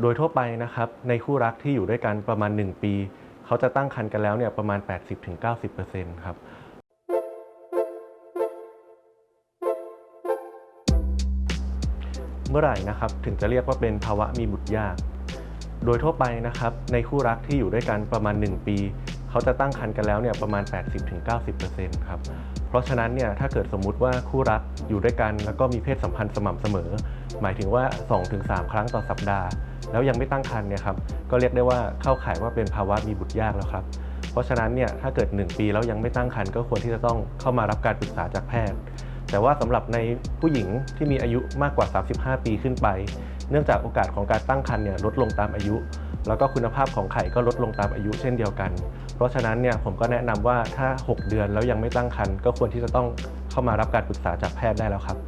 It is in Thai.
โดยทั่วไปนะครับในคู่รักที่อยู่ด้วยกันประมาณ 1 ปี เขาจะตั้งครรภ์กันแล้วเนี่ยประมาณ 80-90%ครับเมื่อไหร่นะครับถึงจะเรียกว่าเป็นภาวะมีบุตรยาก โดยทั่วไปนะครับในคู่รักที่อยู่ด้วยกันประมาณ 1 ปี เขาจะตั้งครรภ์กันแล้วเนี่ยประมาณ 80-90%ครับ ราะฉะนั้นเนี่ยถ้าเกิดสมมุติว่าคู่รักอยู่ด้วยกัน แล้วก็มีเพศสัมพันธ์สม่ำเสมอ หมายถึงว่า 2-3 ครั้งต่อสัปดาห์ แล้วยังไม่ตั้งครรภ์เนี่ยครับก็เรียกได้ว่าเข้าข่ายว่าเป็นภาวะมีบุตรยากแล้วครับ เพราะฉะนั้นเนี่ยถ้าเกิด 1 ปีแล้วยังไม่ตั้งครรภ์ก็ควรที่จะต้องเข้ามารับการปรึกษาจากแพทย์ แต่ว่าสำหรับในผู้หญิงที่มีอายุมากกว่า 35 ปีขึ้นไป เนื่องจากโอกาสของการตั้งครรภ์เนี่ยลดลงตามอายุ แล้วก็คุณภาพของไข่ก็ลดลงตามอายุเช่นเดียวกัน เพราะฉะนั้นเนี่ยผมก็แนะนำว่าถ้า 6 เดือนแล้วยังไม่ตั้งครรภ์ก็ควรที่จะต้องเข้ามารับการปรึกษาจากแพทย์ได้แล้วครับ